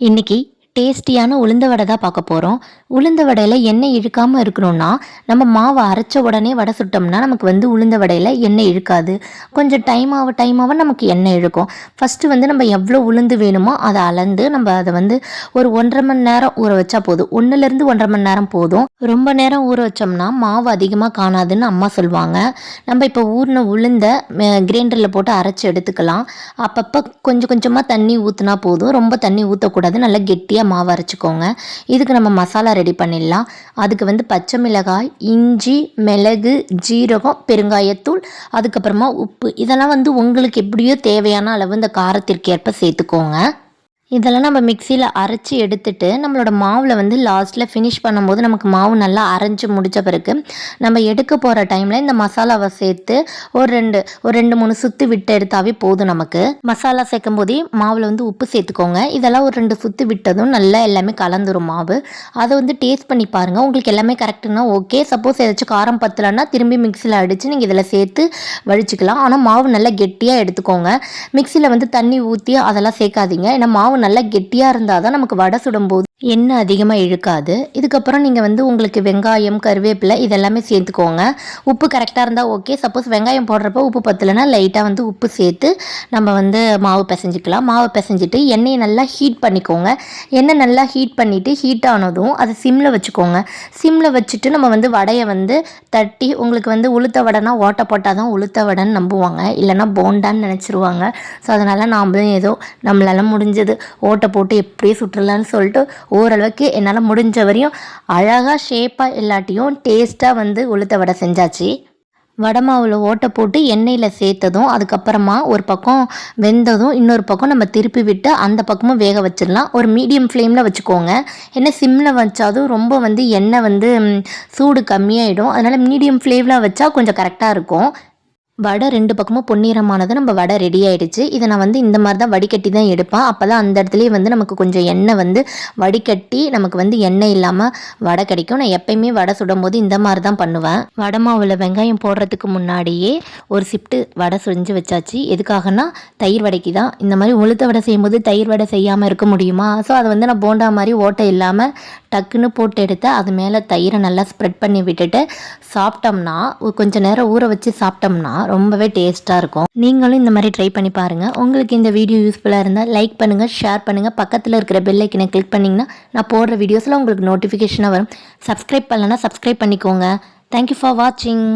இன்னைக்கு டேஸ்டியான உளுந்த வடை தான் பார்க்க போகிறோம் உளுந்த வடையில் எண்ணெய் இழுக்காமல் இருக்கணும்னா நம்ம மாவை அரைச்ச உடனே வடை சுட்டோம்னா நமக்கு வந்து உளுந்த வடையில் எண்ணெய் இழுக்காது. கொஞ்சம் டைம் ஆக டைம் ஆக நமக்கு எண்ணெய் இழுக்கும். ஃபஸ்ட்டு வந்து நம்ம எவ்வளோ உளுந்து வேணுமோ அதை அளந்து நம்ம அதை வந்து ஒரு ஒன்றரை மணி நேரம் ஊற வச்சா போதும். ஒன்றுலேருந்து ஒன்றரை மணி நேரம் போதும். ரொம்ப நேரம் ஊற வச்சோம்னா மாவு அதிகமாக காணாதுன்னு அம்மா சொல்லுவாங்க நம்ம இப்போ ஊறின உளுந்த கிரைண்டரில் போட்டு அரைச்சி எடுத்துக்கலாம். அப்பப்போ கொஞ்சம் கொஞ்சமாக தண்ணி ஊற்றினா போதும். ரொம்ப தண்ணி ஊற்றக்கூடாது நல்லா கெட்டியாக மாவு அரைச்சிக்கோங்க. இதுக்கு நம்ம மசாலா ரெடி பண்ணிடலாம். அதுக்கு வந்து பச்சை மிளகாய் இஞ்சி மிளகு ஜீரகம் பெருங்காயத்தூள் அதுக்கப்புறமா உப்பு. இதெல்லாம் வந்து உங்களுக்கு எப்படியோ தேவையான அளவு இந்த காரத்திற்கு ஏற்ப சேர்த்துக்கோங்க. இதெல்லாம் நம்ம மிக்சியில் அரைச்சி எடுத்துட்டு நம்மளோட மாவில் வந்து லாஸ்ட்டில் ஃபினிஷ் பண்ணும்போது நமக்கு மாவு நல்லா அரைஞ்சி முடித்த பிறகு நம்ம எடுக்க போகிற டைமில் இந்த மசாலாவை சேர்த்து ஒரு ரெண்டு ஒரு ரெண்டு மூணு சுற்று விட்டு எடுத்தாவே போதும் நமக்கு. மசாலா சேர்க்கும் போதே மாவில் வந்து உப்பு சேர்த்துக்கோங்க. இதெல்லாம் ஒரு ரெண்டு சுற்று விட்டதும் நல்லா எல்லாமே கலந்துரும் மாவு. அதை வந்து டேஸ்ட் பண்ணி பாருங்கள் உங்களுக்கு எல்லாமே கரெக்டுனா ஓகே சப்போஸ் ஏதாச்சும் காரம் பத்தலைன்னா திரும்பி மிக்சியில் அடித்து நீங்கள் இதில் சேர்த்து வடிச்சுக்கலாம். ஆனால் மாவு நல்லா கெட்டியாக எடுத்துக்கோங்க. மிக்சியில் வந்து தண்ணி ஊற்றி அதெல்லாம் சேர்க்காதீங்க. ஏன்னா மாவு நல்லா கெட்டியாக இருந்தால் தான் நமக்கு வடை சுடும்போது எண்ணெய் அதிகமாக இழுக்காது. இதுக்கப்புறம் நீங்கள் வந்து உங்களுக்கு வெங்காயம் கருவேப்பிலை இதெல்லாமே சேர்த்துக்கோங்க. உப்பு கரெக்டாக இருந்தால் ஓகே சப்போஸ் வெங்காயம் போடுறப்போ உப்பு பத்தலைன்னா லைட்டாக வந்து உப்பு சேர்த்து நம்ம வந்து மாவு பிசைஞ்சிக்கலாம். மாவு பிசைஞ்சிட்டு எண்ணெயை நல்லா ஹீட் பண்ணிக்கோங்க. எண்ணெய் நல்லா ஹீட் பண்ணிவிட்டு ஹீட் ஆனதும் அதை சிம்மில் வச்சுக்கோங்க. சிம்மில் வச்சுட்டு நம்ம வந்து வடையை வந்து தட்டி உங்களுக்கு வந்து உளுத்த வடைனா ஓட்டை போட்டால் தான் உளுத்த வடைன்னு நம்புவாங்க. இல்லைன்னா போண்டான்னு நினச்சிருவாங்க. ஸோ அதனால் நாம் ஏதோ நம்மளால முடிஞ்சது ஓட்டை போட்டு எப்படியே சுற்றுலான்னு சொல்லிட்டு ஓரளவுக்கு என்னால் முடிஞ்ச வரையும் அழகாக ஷேப்பாக எல்லாட்டியும் டேஸ்ட்டாக வந்து உளுத்த வடை செஞ்சாச்சு. வடை மாவில் ஓட்டை போட்டு எண்ணெயில் சேர்த்ததும் அதுக்கப்புறமா ஒரு பக்கம் வெந்ததும் இன்னொரு பக்கம் நம்ம திருப்பி விட்டு அந்த பக்கமும் வேக வச்சிடலாம். ஒரு மீடியம் ஃப்ளேமில் வச்சுக்கோங்க. ஏன்னா சிம்மில் வச்சாதும் ரொம்ப வந்து எண்ணெய் வந்து சூடு கம்மியாயிடும். அதனால் மீடியம் ஃப்ளேமில் வச்சா கொஞ்சம் கரெக்டாக இருக்கும். வடை ரெண்டு பக்கமும் பொன்னிறமானது. நம்ம வடை ரெடி ஆயிடுச்சு. இதை நான் வந்து இந்த மாதிரி தான் வடிகட்டி தான் எடுப்பேன். அப்போ தான் அந்த இடத்துலேயே வந்து நமக்கு கொஞ்சம் எண்ணெய் வந்து வடிகட்டி நமக்கு வந்து எண்ணெய் இல்லாமல் வடை கிடைக்கும். நான் எப்பயுமே வடை சுடும் போது இந்த மாதிரி தான் பண்ணுவேன். வடை மாவில் வெங்காயம் போடுறதுக்கு முன்னாடியே ஒரு சிப்ட்டு வடை செஞ்சு வச்சாச்சு. எதுக்காகனா தயிர் வடைக்கு தான். இந்த மாதிரி உளுத்த வடை செய்யும்போது தயிர் வடை செய்யாமல் இருக்க முடியுமா? ஸோ அதை வந்து நான் போண்டா மாதிரி ஓட்டை இல்லாமல் டக்குன்னு போட்டு எடுத்து அது மேலே தயிரை நல்லா ஸ்ப்ரெட் பண்ணி விட்டுட்டு சாப்பிட்டோம்னா கொஞ்சம் கொஞ்ச நேரம் ஊற வச்சு சாப்பிட்டோம்னா ரொம்பவே டேஸ்ட்டாக இருக்கும். நீங்களும் இந்த மாதிரி ட்ரை பண்ணி பாருங்கள் உங்களுக்கு இந்த வீடியோ யூஸ்ஃபுல்லாக இருந்தால் லைக் பண்ணுங்கள் ஷேர் பண்ணுங்கள் பக்கத்தில் இருக்கிற பெல்லைக்கினை கிளிக் பண்ணிங்கன்னா நான் போடுற வீடியோஸில் உங்களுக்கு நோட்டிஃபிகேஷனாக வரும். சப்ஸ்கிரைப் பண்ணலன்னா சப்ஸ்கிரைப் பண்ணிக்கோங்க. தேங்க்யூ ஃபார் வாட்சிங்